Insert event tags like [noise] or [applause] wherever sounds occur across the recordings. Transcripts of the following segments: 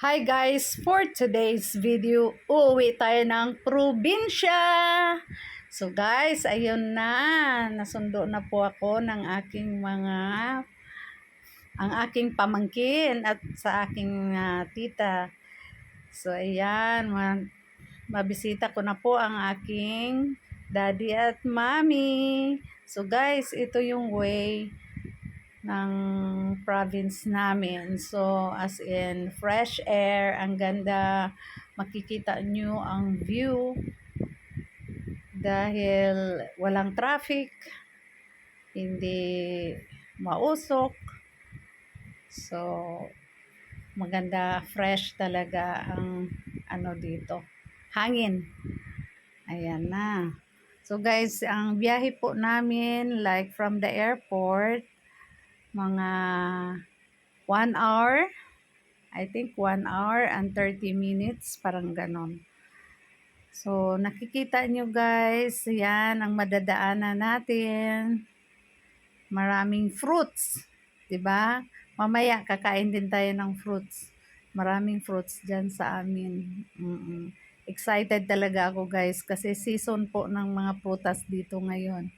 Hi guys! For today's video, uuwi tayo ng probinsya! So guys, ayun na. Nasundo na po ako ng aking mga ang aking pamangkin at sa aking ah, tita. So ayan, ma- mabisita ko na po ang aking daddy at mommy. So guys, ito yung way ng province namin. So, as in, fresh air, ang ganda. Makikita nyo ang view dahil walang traffic, hindi mausok. So, maganda, fresh talaga ang ano dito. Hangin. Ayan na. So guys, ang biyahe po namin like from the airport mga 1 hour. I think 1 hour and 30 minutes, parang ganon. So, nakikita nyo guys, yan ang madadaanan natin. Maraming fruits, ba? Mamaya kakain din tayo ng fruits. Maraming fruits diyan sa amin. Mm-mm. Excited talaga ako guys kasi season po ng mga prutas dito ngayon.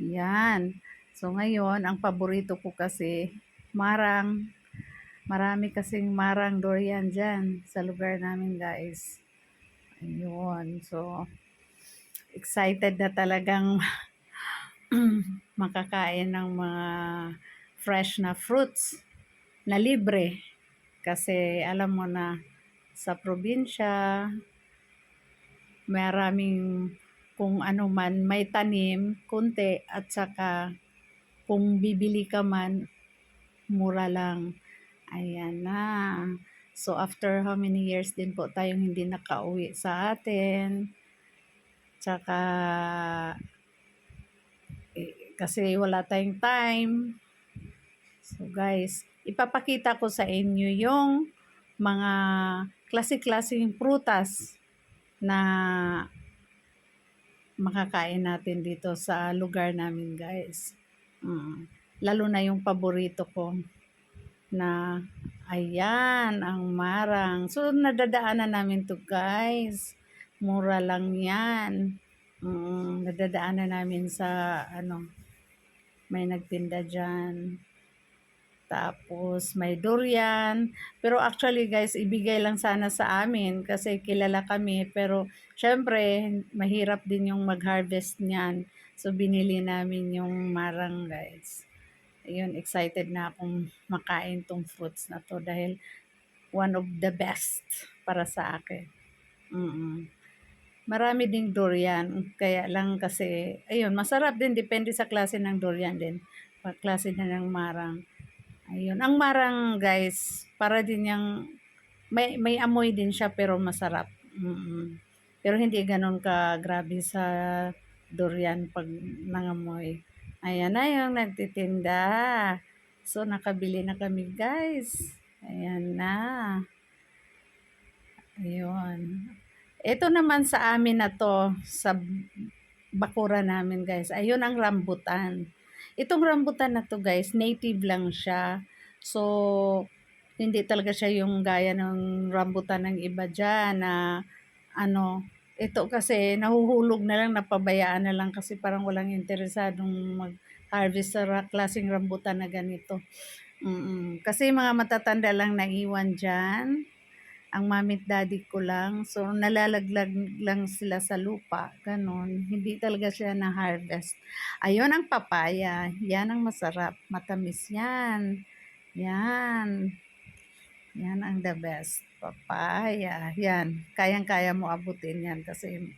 Yan. So ngayon, ang paborito ko kasi marang. Marami kasing marang durian dyan sa lugar namin guys. Ayun. So, excited na talagang [clears throat] makakain ng mga fresh na fruits na libre. Kasi alam mo na sa probinsya, maraming kung ano man may tanim, kunti at saka kung bibili ka man, mura lang. Ayan na. So, after how many years din po tayong hindi nakauwi sa atin. Tsaka, eh, kasi wala tayong time. So, guys, ipapakita ko sa inyo yung mga klase-klaseng prutas na makakain natin dito sa lugar namin, guys. Mm. Lalo na yung paborito ko na ayan, ang marang. So, nadadaanan namin to guys. Mura lang yan. Mm, nadadaanan namin sa ano, may nagtinda dyan. Tapos may durian. Pero actually guys, ibigay lang sana sa amin kasi kilala kami. Pero syempre, mahirap din yung mag-harvest niyan. So binili namin yung marang guys. Ayun, excited na akong makain tong fruits na to dahil one of the best para sa akin. Mm-mm. Marami ding durian, kaya lang kasi, ayun, masarap din, depende sa klase ng durian din. Klase na ng marang. Ayun, ang marang guys, para din yung, may, may amoy din siya pero masarap. Mm-mm. Pero hindi ganun ka grabe sa durian pag nangamoy. Ayan na yung nagtitinda. So, nakabili na kami, guys. Ayan na. Ayun. Ito naman sa amin na to, sa bakura namin, guys. Ayun ang rambutan. Itong rambutan na to, guys, native lang siya. So, hindi talaga siya yung gaya ng rambutan ng iba dyan na ano, ito kasi nahuhulog na lang, napabayaan na lang kasi parang walang interesadong mag-harvest sa klaseng rambutan na ganito. Mm-mm. Kasi mga matatanda lang naiwan dyan. Ang mamit daddy ko lang. So, nalalaglag lang sila sa lupa. Ganon. Hindi talaga siya na-harvest. Ayun ang papaya. Yan ang masarap. Matamis yan. Yan. Yan ang the best papaya. Yan. Kayang-kaya mo abutin yan kasi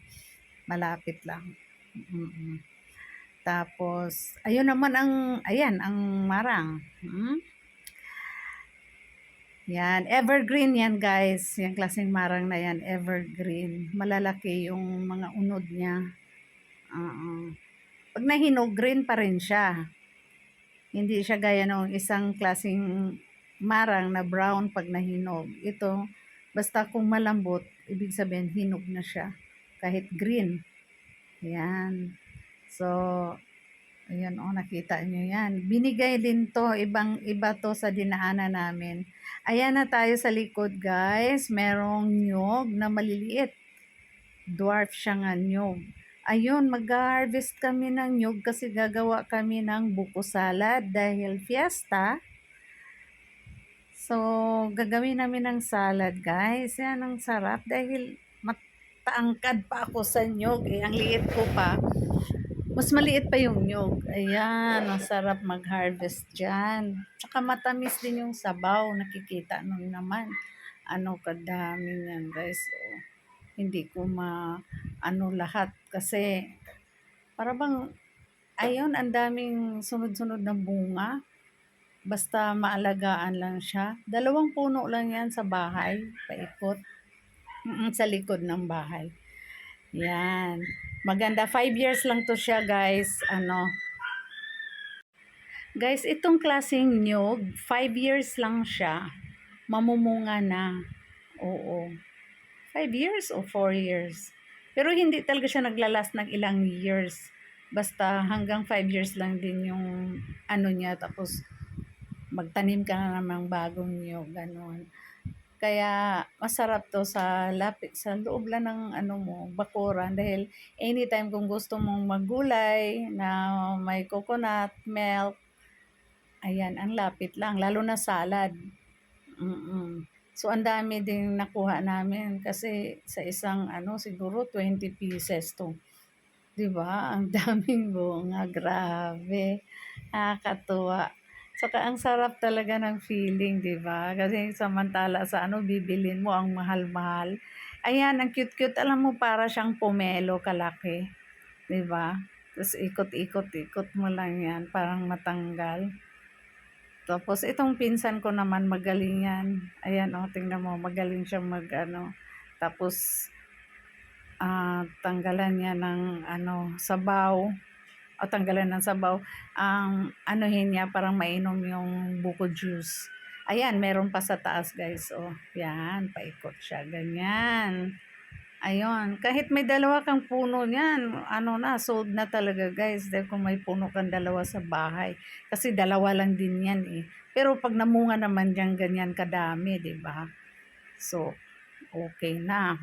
malapit lang. Mm-mm. Tapos, ayun naman ang, ayan, ang marang. Hmm? Yan, evergreen yan guys. Yung klaseng marang na yan, evergreen. Malalaki yung mga unod niya. Uh-uh. Pag nahinog, green pa rin siya. Hindi siya gaya ng isang klaseng marang na brown pag nahinog. Ito, basta kung malambot, ibig sabihin hinog na siya. Kahit green. Yan. So, Ayan, oh, nakita nyo yan. Binigay din to, ibang iba to sa dinaanan namin. Ayan na tayo sa likod, guys. Merong nyog na maliliit. Dwarf siya nga nyog. Ayun, mag-harvest kami ng nyog kasi gagawa kami ng buko salad dahil fiesta. So, gagawin namin ng salad, guys. Yan, ang sarap dahil mataangkad pa ako sa nyog. Eh, ang liit ko pa. Mas maliit pa yung nyog. Ayan, ang sarap mag-harvest dyan. Tsaka matamis din yung sabaw. Nakikita nung naman. Ano kadami yan, guys. Oh, hindi ko ma ano lahat kasi para bang ayun ang daming sunod-sunod na bunga basta maalagaan lang siya. Dalawang puno lang yan sa bahay paikot. Mm, sa likod ng bahay. Yan. Maganda. 5 years lang to siya guys. Ano? Guys itong klaseng nyog 5 years lang siya. Mamumunga na. Oo. 5 years o 4 years. Pero hindi talaga siya naglalas ng ilang years. Basta hanggang 5 years lang din yung ano niya. Tapos magtanim ka na namang bagong niyog. Ganun. Kaya masarap to sa lapit, sa loob lang ng ano mo, bakuran. Dahil anytime kung gusto mong maggulay na may coconut, milk, ayan, ang lapit lang. Lalo na salad. Mm-mm. So, ang dami din nakuha namin kasi sa isang ano, siguro 20 pieces to. 'Di ba? Ang [laughs] daming bunga, grabe. Nakakatuwa. Saka ang sarap talaga ng feeling, 'di ba? Kasi samantala sa ano bibilin mo ang mahal-mahal. Ayan, ang cute-cute. Alam mo para siyang pomelo kalaki. 'Di ba? Tapos ikot-ikot-ikot mo lang 'yan parang matanggal. Tapos itong pinsan ko naman magaling yan. Ayan oh, tingnan mo, magaling siya mag ano. Tapos ah tanggalan niya ng ano sabaw o tanggalan ng sabaw ang anuhin niya parang mainom yung buko juice. Ayan, meron pa sa taas guys. Oh, yan, paikot siya. Ganyan. Ayun, kahit may dalawa kang puno niyan, ano na, sold na talaga guys. Dahil kung may puno kang dalawa sa bahay. Kasi dalawa lang din yan eh. Pero pag namunga naman diyan ganyan kadami, di ba? So, okay na.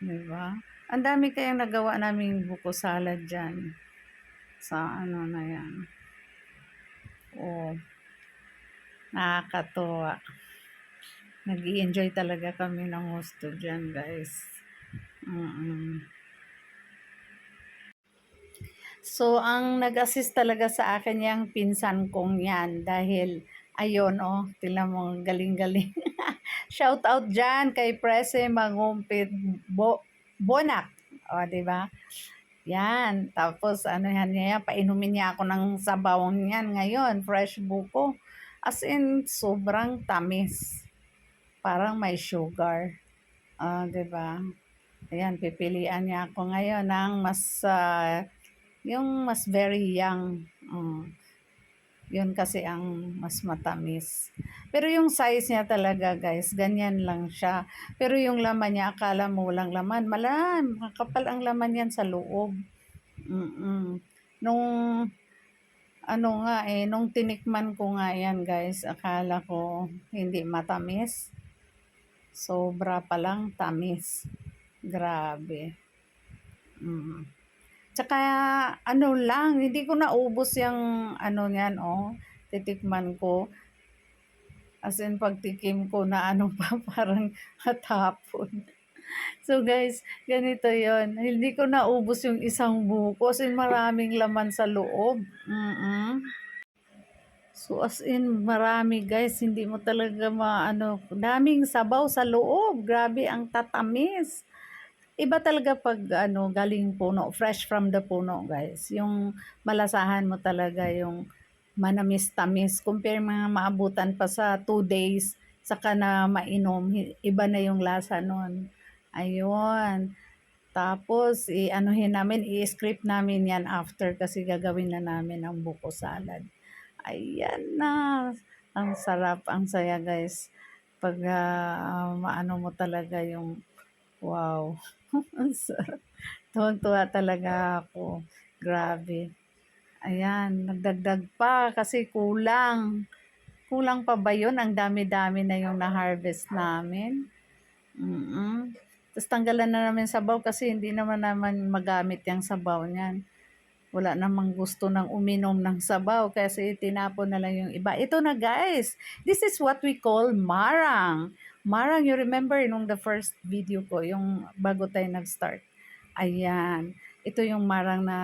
Di ba? Ang dami kayang nagawa naming buko salad dyan. Sa ano na yan. Oh, nakakatuwa nag enjoy talaga kami ng gusto dyan, guys. Mm-mm. So, ang nag-assist talaga sa akin yung pinsan kong yan dahil, ayun, oh, tila mo, galing-galing. [laughs] Shout out dyan kay Prese Mangumpit Bo Bonak. O, oh, di ba? Yan. Tapos, ano yan niya, painumin niya ako ng sabaw niyan ngayon, fresh buko. As in, sobrang tamis parang may sugar. Ah, uh, 'di ba? Ayan, pipilian niya ako ngayon ng mas uh, yung mas very young. Um, yun kasi ang mas matamis. Pero yung size niya talaga, guys, ganyan lang siya. Pero yung laman niya, akala mo lang laman. Malam, kapal ang laman yan sa loob. Mm-mm. Nung, ano nga eh, nung tinikman ko nga yan, guys, akala ko hindi matamis. Sobra pa lang tamis. Grabe. Mm. Tsaka ano lang, hindi ko naubos yung ano niyan, oh. Titikman ko. As in, pagtikim ko na ano pa, [laughs] parang hatapon. So guys, ganito yon Hindi ko naubos yung isang buko kasi maraming laman sa loob. Mm-mm. So as in marami guys, hindi mo talaga maano, daming sabaw sa loob. Grabe ang tatamis. Iba talaga pag ano galing puno, fresh from the puno guys. Yung malasahan mo talaga yung manamis-tamis. Compare mga maabutan pa sa 2 days saka na mainom, iba na yung lasa nun. Ayun. Tapos, i-anuhin namin, i-script namin yan after kasi gagawin na namin ang buko salad. Ayan na. Ang sarap, ang saya guys. Pag uh, maano mo talaga yung wow. [laughs] ang sarap. Tuwang-tuwa talaga ako. Grabe. Ayan, nagdagdag pa kasi kulang. Kulang pa ba yun? Ang dami-dami na yung na-harvest namin. Mm Tapos tanggalan na namin sabaw kasi hindi naman naman magamit yung sabaw niyan. Wala namang gusto ng uminom ng sabaw kasi tinapon na lang yung iba. Ito na guys, this is what we call marang. Marang, you remember nung the first video ko, yung bago tayo nag-start. Ayan, ito yung marang na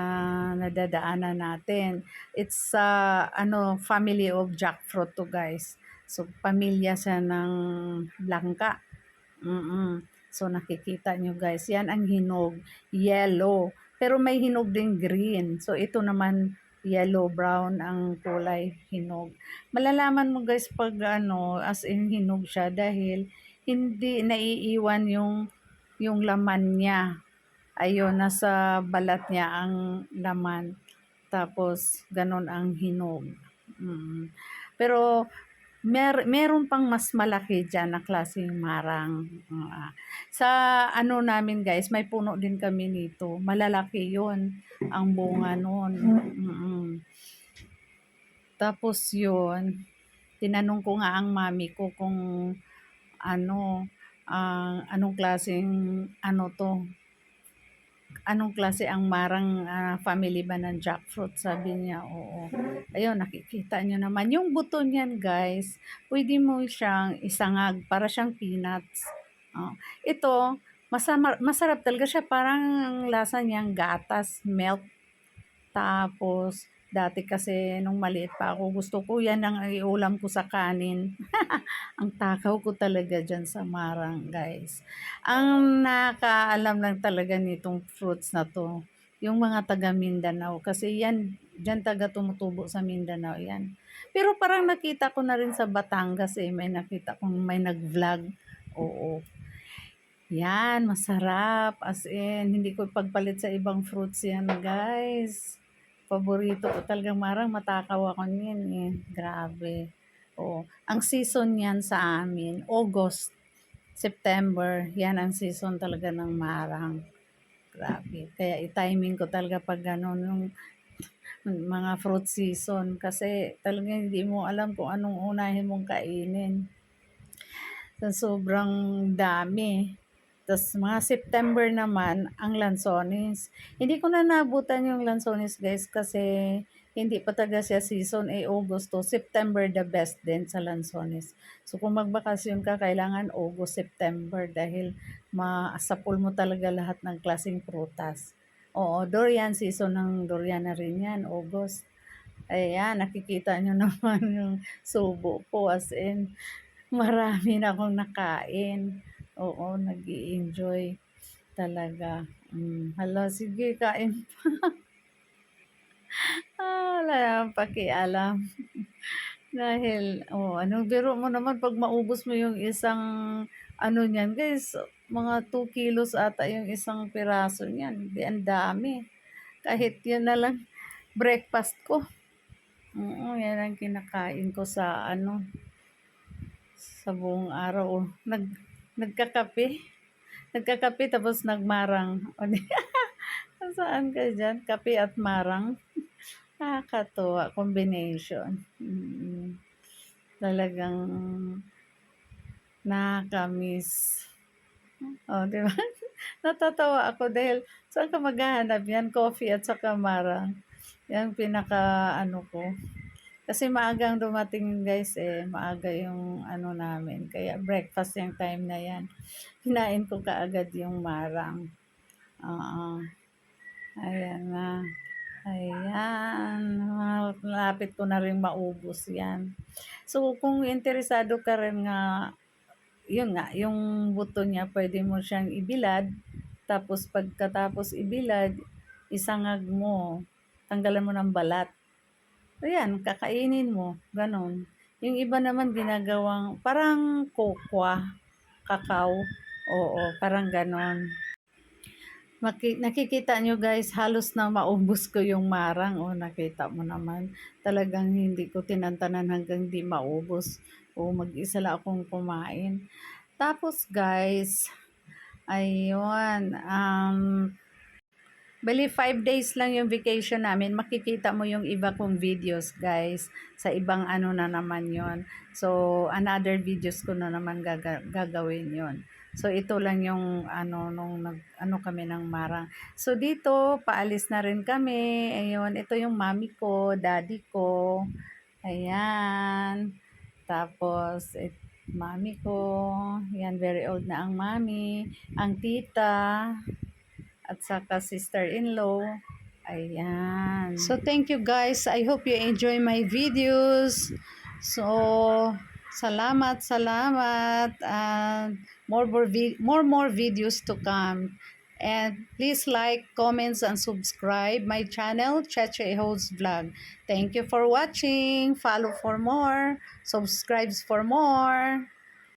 nadadaanan natin. It's uh, ano, family of jackfruit to guys. So, pamilya siya ng langka. Mm So, nakikita nyo guys, yan ang hinog, yellow. Pero may hinog din green. So, ito naman yellow brown ang kulay hinog. Malalaman mo guys pag ano, as in hinog siya dahil hindi naiiwan yung yung laman niya. Ayun, nasa balat niya ang laman. Tapos, ganun ang hinog. Mm. Pero, mer meron pang mas malaki dyan na klaseng marang. Ah. sa ano namin guys, may puno din kami nito. Malalaki yon ang bunga noon. Mm Tapos yun, tinanong ko nga ang mami ko kung ano, ang anong klaseng ano to, anong klase ang marang ah, family ba ng jackfruit? Sabi niya, oo. Ayun, nakikita niyo naman. Yung buto niyan, guys, pwede mo siyang isangag para siyang peanuts. Oh. Ito, masama, masarap talaga siya. Parang ang lasa niyang gatas, milk. Tapos, dati kasi nung maliit pa ako, gusto ko yan ang iulam ko sa kanin. [laughs] ang takaw ko talaga dyan sa marang, guys. Ang nakaalam lang talaga nitong fruits na to, yung mga taga Mindanao. Kasi yan, dyan taga tumutubo sa Mindanao yan. Pero parang nakita ko na rin sa Batangas eh, may nakita kong may nag-vlog. Oo. Yan, masarap. As in, hindi ko pagpalit sa ibang fruits yan, guys. Paborito ko talagang marang matakaw ako niyan eh. Grabe. Oo. Ang season niyan sa amin, August, September, yan ang season talaga ng marang. Grabe. Kaya i-timing ko talaga pag gano'n yung [laughs] mga fruit season kasi talagang hindi mo alam kung anong unahin mong kainin. So, sobrang dami. Tapos mga September naman, ang lansones. Hindi ko na nabutan yung lansones guys kasi hindi pa taga siya season ay August to September the best din sa lansones. So kung magbakasyon ka, kailangan August, September dahil maasapul mo talaga lahat ng klaseng prutas. Oo, durian season ng durian na rin yan, August. Ayan, nakikita nyo [laughs] naman yung subo ko as in marami na akong nakain. Oo, nag enjoy talaga. Mm, hala, sige, kain pa. [laughs] ah, wala naman pakialam. [laughs] Dahil, oh, anong biro mo naman pag maubos mo yung isang, ano niyan, guys, mga 2 kilos ata yung isang piraso niyan. Di, ang dami. Kahit yun na lang, breakfast ko. Oo, yan ang kinakain ko sa, ano, sa buong araw. Nag, nagkakape. Nagkakape tapos nagmarang. [laughs] Saan ka dyan? Kape at marang. [laughs] Nakakatuwa. Combination. Mm, talagang nakakamiss. O, di ba? [laughs] Natatawa ako dahil saan ka maghahanap yan? Coffee at saka marang. Yan pinaka ano ko. Kasi maagang dumating guys eh, maaga yung ano namin. Kaya breakfast yung time na yan. Hinain ko kaagad yung marang. Oo. Ayan na. Ayan. Malapit ko na rin maubos yan. So, kung interesado ka rin nga, yun nga, yung buto niya, pwede mo siyang ibilad. Tapos, pagkatapos ibilad, isangag mo. Tanggalan mo ng balat Ayan, kakainin mo, gano'n. Yung iba naman ginagawang parang kokwa, kakao, oo, parang gano'n. Maki- nakikita nyo guys, halos na maubos ko yung marang. O, nakita mo naman. Talagang hindi ko tinantanan hanggang di maubos. O, mag-isa lang akong kumain. Tapos guys, ayun, um, Bali, five days lang yung vacation namin. Makikita mo yung iba kong videos, guys. Sa ibang ano na naman yon So, another videos ko na naman gaga- gagawin yon So, ito lang yung ano, nung nag, ano kami ng marang. So, dito, paalis na rin kami. Ayun, ito yung mami ko, daddy ko. Ayan. Tapos, it, mami ko. Yan, very old na ang mami. Ang tita at saka sister-in-law. Ayan. So, thank you guys. I hope you enjoy my videos. So, salamat, salamat. And more, more, more, more videos to come. And please like, comments, and subscribe my channel, Cheche Host Vlog. Thank you for watching. Follow for more. Subscribe for more.